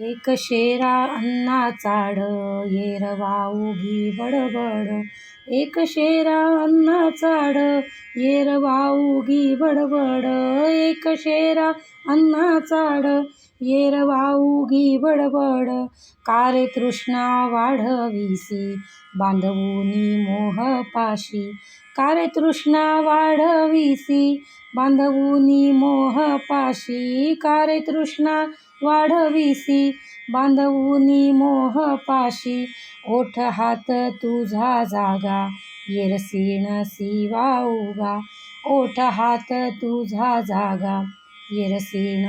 एक शेरा अन्ना चाढ येरवा उभी बडबड. एक शेरा अन्ना चाढ येरवा उगी बडबड. एक शेरा अन्ना चाड येरवा उगी बडबड. कारे तृष्णा वाढविसी? बांधवूनी मोह पाशी तृष्णा वाढविसी? बांधवूनी मोह पाशी कारे तृष्णा वाढविसी? बांधवूनी मोह पाशी ओठ हात तुझा जागा येरसीण सीवा उगा. ओठ हात तुझा जागा येरसीण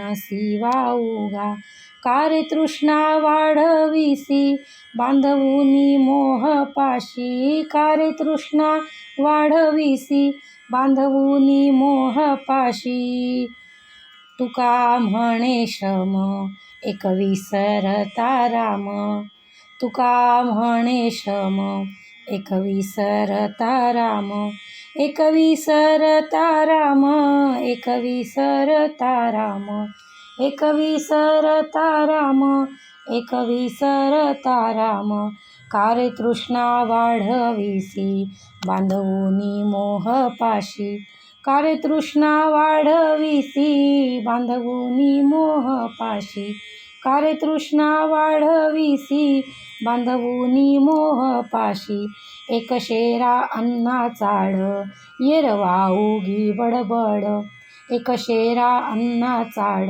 वाऊगा. उगा कारे तृष्णा वाढविसी बांधवूनी मोहपाशी पाशी. तृष्णा वाढविसी बांधवूनी मोहपाशी तुका म्हणे श्रम एक विसरता राम तुका म्हणे श्रम एक विसरता राम एक विसरता राम एक विसरता राम एक विसरता राम एक विसरता राम कारे तृष्णा वाढविसी बांधवूनी मोह पाशी. कारे तृष्णा वाढविसी बांधवूनी मोह पाशी. कारे तृष्णा वाढविसी बांधवूनी मोह पाशी. एक शेरा अन्ना चाड येरवा उगी बडबड. एक शेरा अन्ना चाड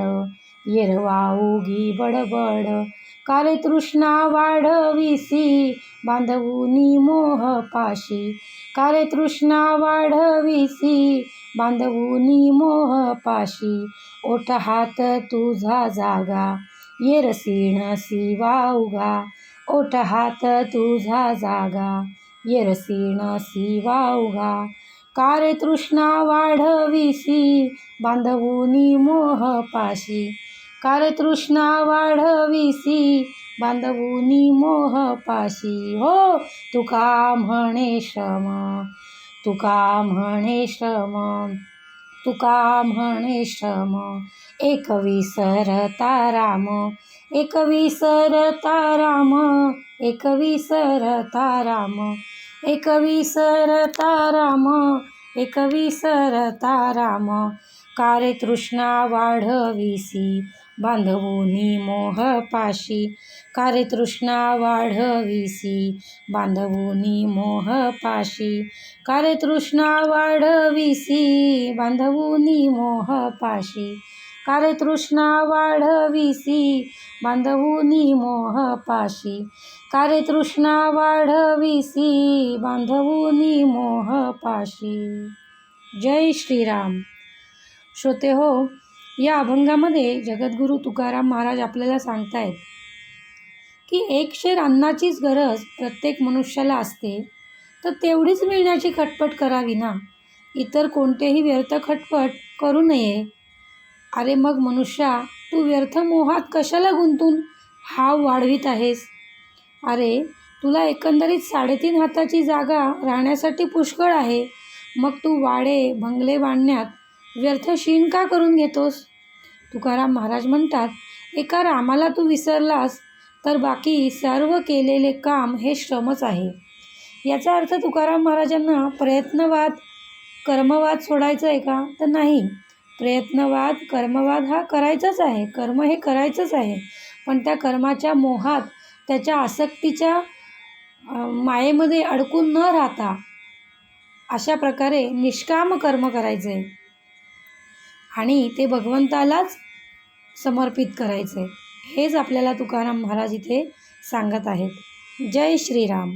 येरवा उगी बडबड. काले तृष्णा वाढविसी बांधवूनी मोह पाशी. कारे तृष्णा वाढविसी बांधवूनी मोह पाशी. ओठ हात तुझा जागा येरसीण सिवा उगा. ओठ हात तुझा जागा येरसीण सिवा उगा. कारे तृष्णा वाढविसी बांधवूनी मोह पाशी. कारे तृष्णा वाढविसी बांधवूनी मोह पाशी. हो तुका म्हणे श्रम तुका म्हणे श्रम तुका म्हणे श्रम. एक विसरता राम एक विसरता राम एक विसरता राम. एक विसरता राम एक विसरता राम कारे तृष्णा वाढविसी बांधवूनी मोह पाशी कारे तृष्णा वाढविसी बांधवूनी मोह पाशी कारे तृष्णा वाढविसी बांधवूनी मोह पाशी कारे तृष्णा वाढविसी बांधवूनी मोह पाशी कारे तृष्णा वाढविसी बांधवूनी मोह पाशी. जय श्रीराम. श्रोते हो या अभंगामध्ये जगद्गुरू तुकाराम महाराज आपल्याला सांगतायत की एक शेर अन्नाचीच गरज प्रत्येक मनुष्याला असते तर तेवढीच मिळण्याची खटपट करावी ना? इतर कोणतेही व्यर्थ खटपट करू नये. अरे मग मनुष्या तू व्यर्थ मोहात कशाला गुंतून? हाव वाढवीत आहेस. अरे तुला एकंदरीत साडेतीन हाताची जागा राहण्यासाठी पुष्कळ आहे. मग तू वाडे बंगले बांधण्यात व्यर्थ शीण का करून घेतोस? तुकाराम महाराज म्हणतात एका रामाला तू विसरलास तर बाकी सर्व केलेले काम हे श्रमच आहे. याचा अर्थ तुकाराम महाराजांना प्रयत्नवाद कर्मवाद सोडायचं आहे का? तर नाही. प्रयत्नवाद कर्मवाद हा करायचाच आहे. कर्म हे करायचंच आहे. पण त्या कर्माच्या मोहात त्याच्या आसक्तीच्या मायेमध्ये अडकून न राहता अशा प्रकारे निष्काम कर्म करायचं आहे आणि ते भगवंतालाच समर्पित करायचं. आहे हेच आपल्याला तुकाराम महाराज इथे सांगत आहेत. जय श्रीराम.